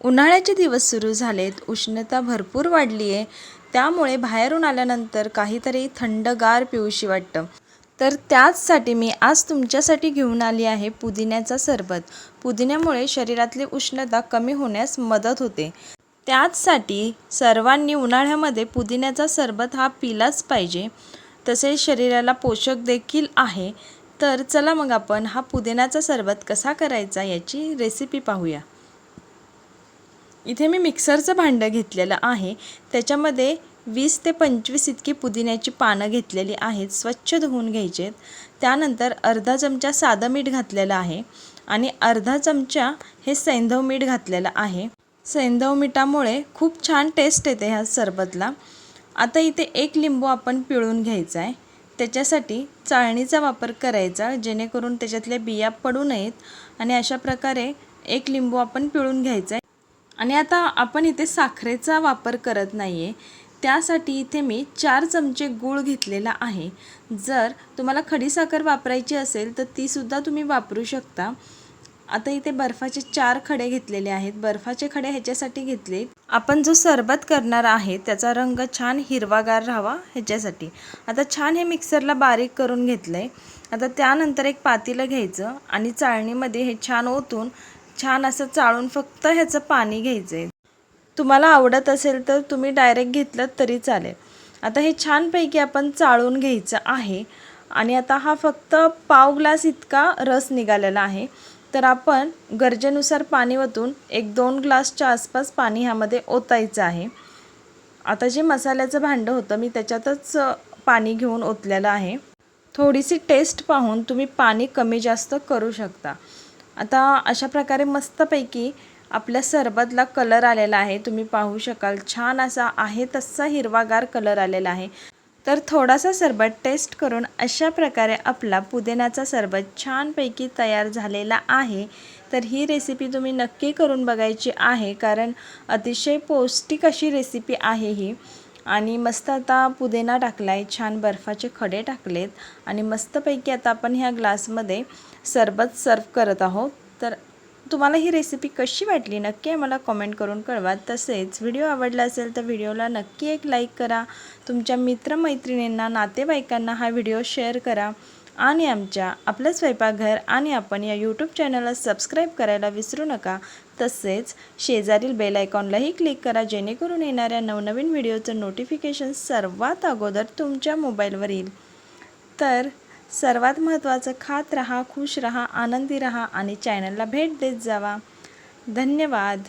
उन्हाळ्याचे दिवस सुरू झालेत उष्णता भरपूर वाढली आहे. त्यामुळे बाहेरून आल्यानंतर काहीतरी थंडगार पिऊशी वाटतं. तर त्याचसाठी मी आज तुमच्यासाठी घेऊन आली आहे पुदिन्याचा सरबत. पुदिन्यामुळे शरीरातली उष्णता कमी होण्यास मदत होते. त्याचसाठी सर्वांनी उन्हाळ्यामध्ये पुदिन्याचा सरबत हा पिलाच पाहिजे. तसेच शरीराला पोषक देखील आहे. तर चला मग आपण हा पुदिन्याचा सरबत कसा करायचा याची रेसिपी पाहूया. इथे मी मिक्सरचं भांडं घेतलेलं आहे. त्याच्यामध्ये वीस ते पंचवीस इतकी पुदिन्याची पानं घेतलेली आहेत. स्वच्छ धुवून घ्यायचे आहेत त्यानंतर अर्धा चमचा साधं मीठ घातलेलं आहे आणि अर्धा चमचा हे सैंधव मीठ घातलेलं आहे. सैंधव मिठामुळे खूप छान टेस्ट येते ह्या सरबतला. आता इथे एक लिंबू आपण पिळून घ्यायचा आहे त्याच्यासाठी चाळणीचा वापर करायचा जेणेकरून त्याच्यातल्या बिया पडू नयेत. आणि अशा प्रकारे एक लिंबू आपण पिळून घ्यायचा आहे आणि आता आपण इथे साखरेचा वापर करत नाही आहे त्यासाठी इथे मी चार चमचे गूळ घेतलेला आहे. जर तुम्हाला खडीसाखर वापरायची असेल तर तीसुद्धा तुम्ही वापरू शकता. आता इथे बर्फाचे चार खडे घेतलेले आहेत. बर्फाचे खडे ह्याच्यासाठी घेतले. आपण जो सरबत करणार आहे त्याचा रंग छान हिरवागार राहावा ह्याच्यासाठी. आता छान हे मिक्सरला बारीक करून घेतलं आहे आता त्यानंतर एक पातीलं घ्यायचं आणि चाळणीमध्ये हे छान ओतून छान असं चाळून फक्त ह्याचं पाणी घ्यायचं आहे तुम्हाला आवडत असेल तर तुम्ही डायरेक्ट घेतलं तरी चालेल. आता हे छानपैकी आपण चाळून घ्यायचं आहे आणि आता हा फक्त पाव ग्लास इतका रस निघालेला आहे. तर आपण गरजेनुसार पाणी ओतून एक दोन ग्लासच्या आसपास पाणी ह्यामध्ये ओतायचं आहे. आता जे मसाल्याचं भांडं होतं मी त्याच्यातच पाणी घेऊन ओतलेलं आहे. थोडीशी टेस्ट पाहून तुम्ही पाणी कमी जास्त करू शकता. आता अशा प्रकारे मस्तपैकी आपल्या सरबतला कलर आलेला आहे. तुम्ही पाहू शकाल छान असा आहे तसा हिरवागार कलर आलेला आहे. तर थोडासा सरबत टेस्ट करून अशा प्रकारे आपला पुदिन्याचा सरबत छानपैकी तयार झालेला आहे. तर ही रेसिपी तुम्ही नक्की करून बघायची आहे कारण अतिशय पौष्टिक अशी रेसिपी आहे ही. आणि मस्त आता पुदिना टाकला आहे छान बर्फाचे खडे टाकलेत. आणि मस्तपैकी आता आपण ह्या ग्लासमध्ये सरबत सर्व करत आहोत. तर तुम्हाला ही रेसिपी कशी वाटली नक्की मला कॉमेंट करून कळवा. तसेच व्हिडिओ आवडला असेल तर व्हिडिओला नक्की एक लाईक करा. तुमच्या मित्रमैत्रिणींना नातेवाईकांना हा व्हिडिओ शेअर करा. आणि आमच्या आपलं स्वयंपाकघर आणि आपण या यूट्यूब चॅनलला सबस्क्राईब करायला विसरू नका. तसेच शेजारील बेल आयकॉनलाही क्लिक करा जेणेकरून येणाऱ्या नवनवीन व्हिडिओचं नोटिफिकेशन सर्वात अगोदर तुमच्या मोबाईलवर येईल. तर सर्वात महत्त्वाचं खात रहा खुश रहा आनंदी रहा आणि चॅनलला भेट देत जावा. धन्यवाद.